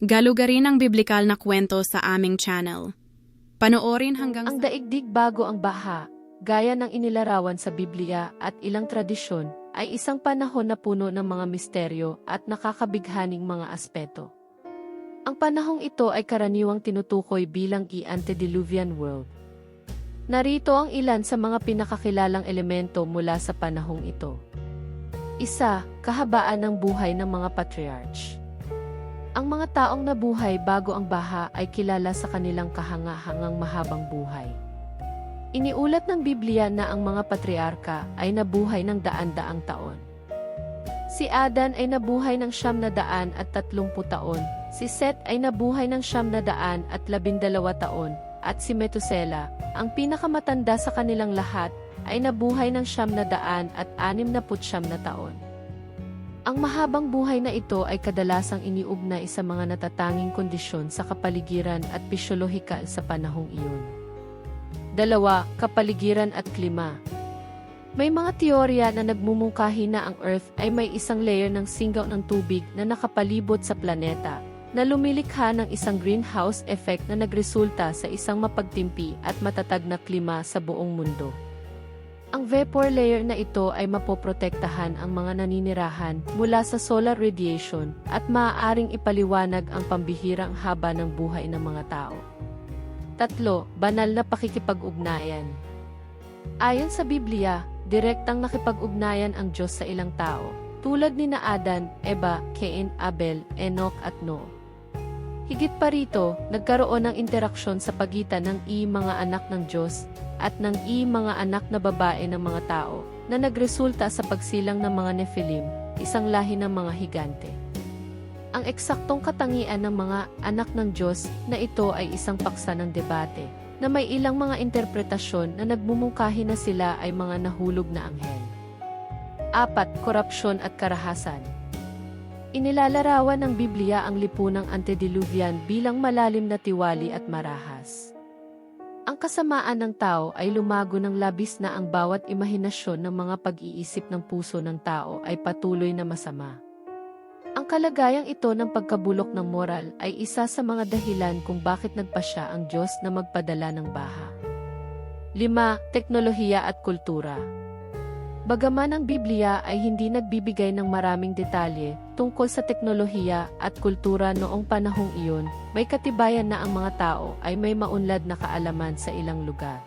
Galugarin ang biblikal na kwento sa aming channel. Panoorin hanggang Ang sa... daigdig bago ang baha, gaya ng inilarawan sa Biblia at ilang tradisyon, ay isang panahon na puno ng mga misteryo at nakakabighaning mga aspeto. Ang panahong ito ay karaniwang tinutukoy bilang i-antediluvian world. Narito ang ilan sa mga pinakakilalang elemento mula sa panahong ito. Isa, kahabaan ng buhay ng mga patriarch. Ang mga taong nabuhay bago ang baha ay kilala sa kanilang kahanga-hangang mahabang buhay. Iniulat ng Biblia na ang mga patriarka ay nabuhay ng daan-daang taon. Si Adan ay nabuhay ng siyam na daan at tatlumpu taon, si Set ay nabuhay ng siyam na daan at labindalawa taon, at si Metusela, ang pinakamatanda sa kanilang lahat, ay nabuhay ng siyam na daan at anim na putsyam na taon. Ang mahabang buhay na ito ay kadalasang iniugnay sa mga natatanging kondisyon sa kapaligiran at pisyolohikal sa panahong iyon. Dalawa, kapaligiran at klima. May mga teorya na nagmumungkahi na ang Earth ay may isang layer ng singaw ng tubig na nakapalibot sa planeta, na lumilikha ng isang greenhouse effect na nagresulta sa isang mapagtimpi at matatag na klima sa buong mundo. Ang vapor layer na ito ay mapoprotektahan ang mga naninirahan mula sa solar radiation at maaaring ipaliwanag ang pambihirang haba ng buhay ng mga tao. Tatlo, banal na pakikipag-ugnayan. Ayon sa Biblia, direktang nakipag-ugnayan ang Diyos sa ilang tao, tulad ni na Adan, Eva, Cain, Abel, Enoch at Noah. Higit pa rito, nagkaroon ng interaksyon sa pagitan ng i mga anak ng Diyos at ng i mga anak na babae ng mga tao na nagresulta sa pagsilang ng mga Nephilim, isang lahi ng mga higante. Ang eksaktong katangian ng mga anak ng Diyos na ito ay isang paksa ng debate na may ilang mga interpretasyon na nagmumungkahi na sila ay mga nahulog na anghel. Apat, korupsyon at karahasan. Inilalarawan ng Biblia ang lipunang antediluvian bilang malalim na tiwali at marahas. Ang kasamaan ng tao ay lumago ng labis na ang bawat imahinasyon ng mga pag-iisip ng puso ng tao ay patuloy na masama. Ang kalagayang ito ng pagkabulok ng moral ay isa sa mga dahilan kung bakit nagpasya ang Diyos na magpadala ng baha. 5. Teknolohiya at kultura Bagaman ang Biblia ay hindi nagbibigay ng maraming detalye tungkol sa teknolohiya at kultura noong panahong iyon, may katibayan na ang mga tao ay may maunlad na kaalaman sa ilang lugar.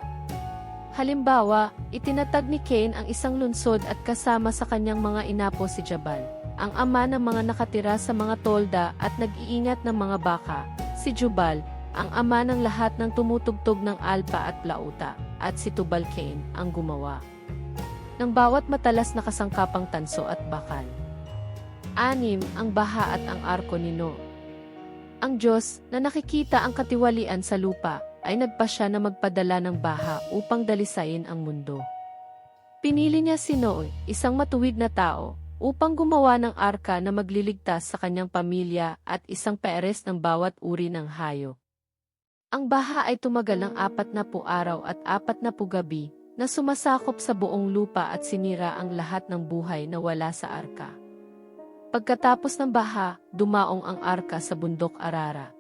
Halimbawa, itinatag ni Cain ang isang lungsod at kasama sa kanyang mga inapo si Jabal, ang ama ng mga nakatira sa mga tolda at nag-iingat ng mga baka, si Jubal, ang ama ng lahat ng tumutugtog ng alpa at plauta, at si Tubal Cain ang gumawa ng bawat matalas na kasangkapang tanso at bakal. Anim, ang baha at ang arko ni No. Ang Diyos, na nakikita ang katiwalian sa lupa, ay nagpasya na magpadala ng baha upang dalisayin ang mundo. Pinili niya si Noe, isang matuwid na tao, upang gumawa ng arka na magliligtas sa kanyang pamilya at isang peres ng bawat uri ng hayop. Ang baha ay tumagal ng apat na araw at apat na gabi, na sumasakop sa buong lupa at sinira ang lahat ng buhay na wala sa arka. Pagkatapos ng baha, dumaong ang arka sa bundok Arara.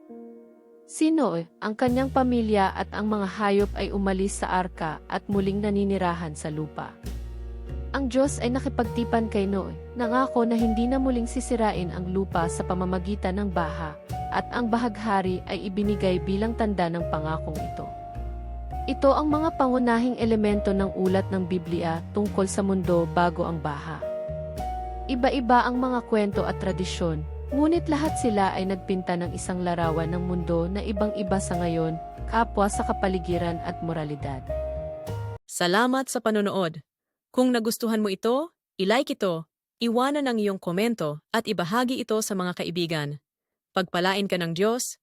Si Noe, ang kanyang pamilya at ang mga hayop ay umalis sa arka at muling naninirahan sa lupa. Ang Diyos ay nakipagtipan kay Noe, nangako na hindi na muling sisirain ang lupa sa pamamagitan ng baha, at ang bahaghari ay ibinigay bilang tanda ng pangakong ito. Ito ang mga pangunahing elemento ng ulat ng Biblia tungkol sa mundo bago ang baha. Iba-iba ang mga kwento at tradisyon, ngunit lahat sila ay nagpinta ng isang larawan ng mundo na ibang-iba sa ngayon, kapwa sa kapaligiran at moralidad. Salamat sa panonood. Kung nagustuhan mo ito, ilike ito, iwanan ang iyong komento at ibahagi ito sa mga kaibigan. Pagpalain ka ng Diyos,